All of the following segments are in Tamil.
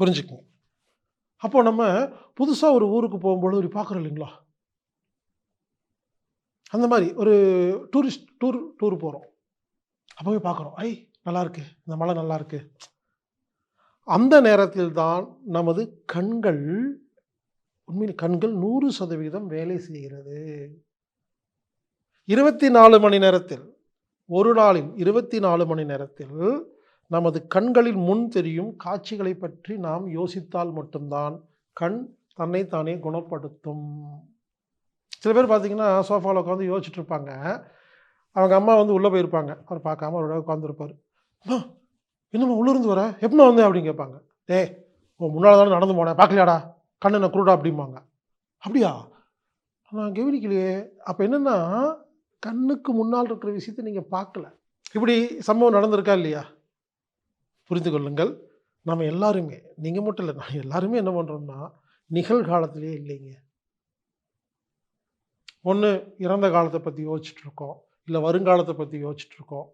புரிஞ்சுக்குங்க. அப்போ நம்ம புதுசாக ஒரு ஊருக்கு போகும்பொழுது ஒரு பார்க்குறோம் இல்லைங்களா? அந்த மாதிரி ஒரு டூரிஸ்ட் டூர் டூர் போகிறோம் அப்போ போய் பார்க்குறோம். ஐ நல்லாயிருக்கு இந்த மலை நல்லாயிருக்கு அந்த நேரத்தில் தான் நமது கண்கள் உண்மையில் கண்கள் நூறு சதவீதம் வேலை செய்கிறது. இருபத்தி நாலு மணி நேரத்தில் ஒரு நாளில் இருபத்தி நாலு மணி நேரத்தில் நமது கண்களில் முன் தெரியும் காட்சிகளை பற்றி நாம் யோசித்தால் மட்டும்தான் கண் தன்னைத்தானே குணப்படுத்தும். சில பேர் பார்த்தீங்கன்னா சோஃபாவில் உட்காந்து யோசிச்சுட்டு இருப்பாங்க அவங்க அம்மா வந்து உள்ளே போயிருப்பாங்க. அவர் பார்க்காம அவரோட உட்காந்துருப்பார் அம்மா என்னம்மா உள்ளிருந்து வர? எப்போ வந்தேன் அப்படின்னு கேட்பாங்க. டேய் ஓ முன்னால் தானே நடந்து போனேன். பார்க்கலையாடா? கண்ணு என்ன குருடா? அப்படிம்பாங்க. அப்படியா? நான் கவனிக்கலையே அப்போ என்னென்னா கண்ணுக்கு முன்னால் இருக்கிற விஷயத்தை நீங்கள் பார்க்கல. இப்படி சம்பவம் நடந்திருக்கா இல்லையா? புரிந்து கொள்ளுங்கள் நம்ம எல்லாருமே நீங்கள் மட்டும் இல்லை நான் எல்லாருமே என்ன பண்ணுறோம்னா நிகழ்காலத்திலே இல்லைங்க. ஒன்று இறந்த காலத்தை பற்றி யோசிச்சுட்ருக்கோம் இல்லை வருங்காலத்தை பற்றி யோசிச்சுட்ருக்கோம்.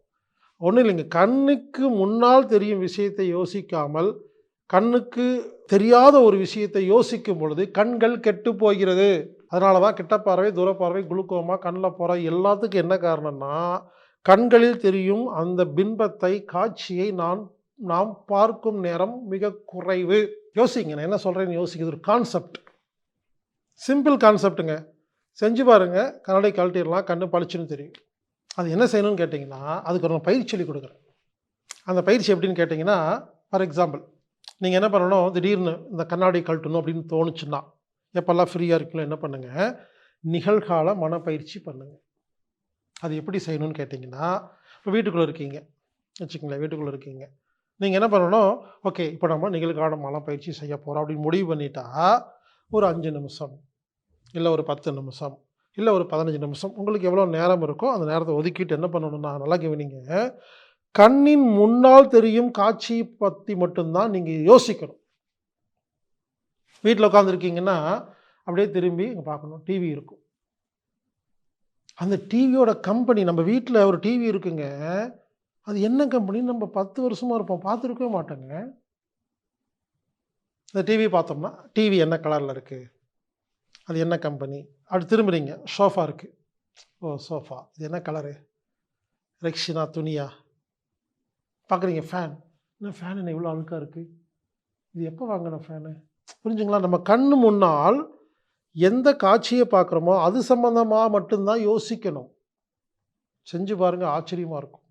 ஒன்றும் இல்லைங்க கண்ணுக்கு முன்னால் தெரியும் விஷயத்தை யோசிக்காமல் கண்ணுக்கு தெரியாத ஒரு விஷயத்தை யோசிக்கும் பொழுது கண்கள் கெட்டு போகிறது. அதனால தான் கிட்ட பார்வை தூரப்பார்வை குளுக்கோமா கண்ணில் போகிற எல்லாத்துக்கும் என்ன காரணம்னா கண்களில் தெரியும் அந்த பின்பத்தை காட்சியை நான் நாம் பார்க்கும் நேரம் மிக குறைவு. யோசிங்க நான் என்ன சொல்கிறேன்னு யோசிக்கிறது ஒரு கான்செப்ட் சிம்பிள் கான்செப்ட்டுங்க செஞ்சு பாருங்க. கண்ணாடி கழட்டிடலாம். கண்ணு பளிச்சுன்னு தெரியும். அது என்ன செய்யணும்னு கேட்டிங்கன்னா அதுக்கு ஒரு பயிற்சி சொல்லி கொடுக்குறேன். அந்த பயிற்சி எப்படின்னு கேட்டிங்கன்னா ஃபார் எக்ஸாம்பிள் நீங்கள் என்ன பண்ணணும்? திடீர்னு இந்த கண்ணாடி கழட்டணும் அப்படின்னு தோணுச்சுன்னா எப்போல்லாம் ஃப்ரீயாக இருக்கணும் என்ன பண்ணுங்கள் நிகழ்கால மனப்பயிற்சி பண்ணுங்கள் அது எப்படி செய்யணும்னு கேட்டிங்கன்னா இப்போ வீட்டுக்குள்ளே இருக்கீங்க. வச்சுக்கங்களேன் வீட்டுக்குள்ளே இருக்கீங்க. நீங்கள் என்ன பண்ணணும்? ஓகே இப்போ நம்ம நிகழ்கால பயிற்சி செய்ய போகிறோம் அப்படின்னு முடிவு பண்ணிட்டா ஒரு அஞ்சு நிமிஷம் இல்லை ஒரு பத்து நிமிஷம் இல்லை ஒரு பதினஞ்சு நிமிஷம் உங்களுக்கு எவ்வளோ நேரம் இருக்கோ அந்த நேரத்தை ஒதுக்கிட்டு என்ன பண்ணணும்னா நல்லா கவனிங்க. கண்ணின் முன்னால் தெரியும் காட்சி பற்றி மட்டும்தான் நீங்கள் யோசிக்கணும். வீட்டில் உட்காந்துருக்கீங்கன்னா அப்படியே திரும்பி இங்கே பார்க்கணும் டிவி இருக்கும். அந்த டிவியோட கம்பெனி நம்ம வீட்டில் ஒரு டிவி இருக்குங்க. அது என்ன கம்பெனி நம்ம பத்து வருஷமாக இருப்போம். பார்த்துருக்கவே மாட்டோங்க. இந்த டிவி பார்த்தோம்னா டிவி என்ன கலரில் இருக்குது அது என்ன கம்பெனி அப்படி திரும்புறீங்க. சோஃபா இருக்குது ஓ சோஃபா இது என்ன கலரு ரெக்ஷினா துணியா? பார்க்குறீங்க ஃபேன் என்ன ஃபேன் என்ன இவ்வளோ அழுக்காக இருக்குது இது எப்போ வாங்கின ஃபேனு புரிஞ்சுங்களா? நம்ம கண் முன்னால் எந்த காட்சியை பார்க்குறோமோ அது சம்மந்தமாக மட்டும்தான் யோசிக்கணும். செஞ்சு பாருங்கள் ஆச்சரியமாக இருக்கும்.